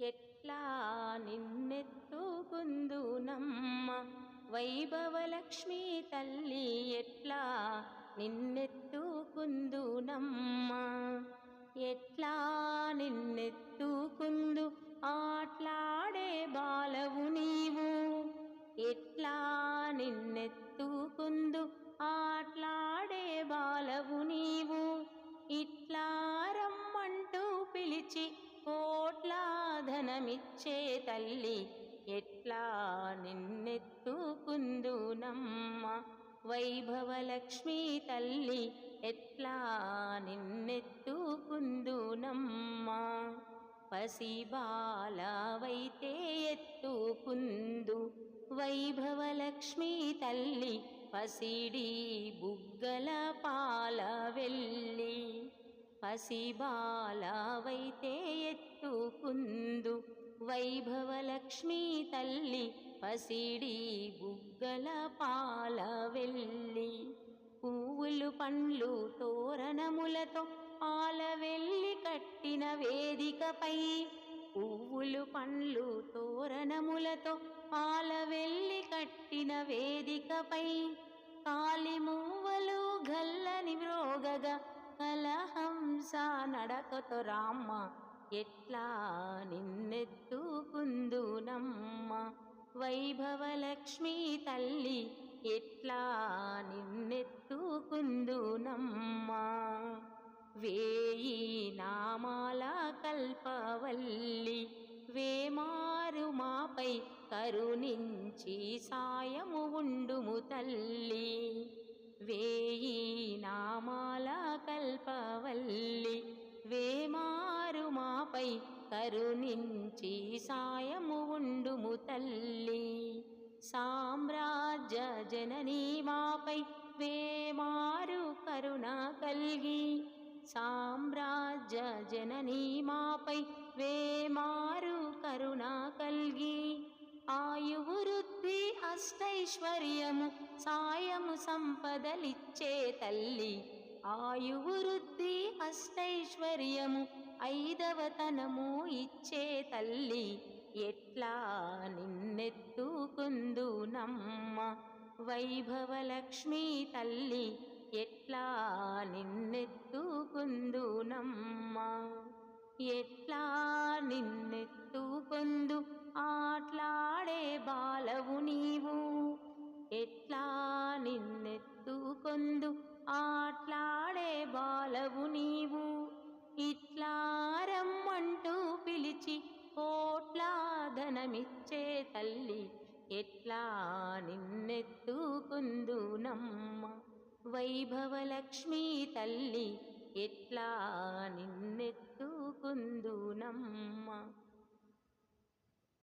ఎట్లా నిన్నెత్తుకుందునమ్మ? వైభవలక్ష్మీ తల్లి ఎట్లా నిన్నెత్తుకుందునమ్మ? కోట్లా ధనమిచ్చే తల్లి ఎట్లా నిన్నెత్తుకుందునమ్మ? వైభవలక్ష్మీ తల్లి ఎట్లా నిన్నెత్తుకుందునమ్మ? పసిబాలవైతే ఎత్తుకుందు. వైభవలక్ష్మీ తల్లి పసిడి బుగ్గల పాల పసిబాలవైతే ఎత్తుకుందు. వైభవలక్ష్మి తల్లి పసిడి బుగ్గల పాల వెళ్ళి పువ్వులు పండ్లు తోరణములతో పాల వెళ్ళి కట్టిన వేదికపై పువ్వులు పండ్లు తోరణములతో పాల వెళ్ళి కట్టిన వేదికపై కాలిమూవలు గల్లని మ్రోగగా సా నడకతో రామ్మ ఎట్లా నిన్నెత్తుకుందునమ్మ? వైభవలక్ష్మీ తల్లి ఎట్లా నిన్నెత్తుకుందునమ్మ? వేయి నామాల కల్పవల్లి వేమారు మాపై కరుణించి సాయము ఉండుము తల్లి. వేయి నామాల కల్పవల్లి వేమారు మాపై కరుణించి సాయము ఉండుము తల్లి. సామ్రాజ్య జననీ మాపై వేమారు కరుణ కల్గి సామ్రాజ్య జననీ మాపై వేమారు కరుణ కల్గి. ఆయువృద్ధి అష్టైశ్వర్యము సంపదలిచ్చే తల్లి. ఆయువృద్ధి అష్టైశ్వర్యము ఐదవతనము ఇచ్చే తల్లి. ఎట్లా నిన్నెత్తుకుందునమ్మ వైభవలక్ష్మీ తల్లి. ఎట్లా నిన్న నిన్నెత్తుకుందునమ్మ. వైభవలక్ష్మీ తల్లి ఎట్లా నిన్నెత్తుకుందునమ్మ?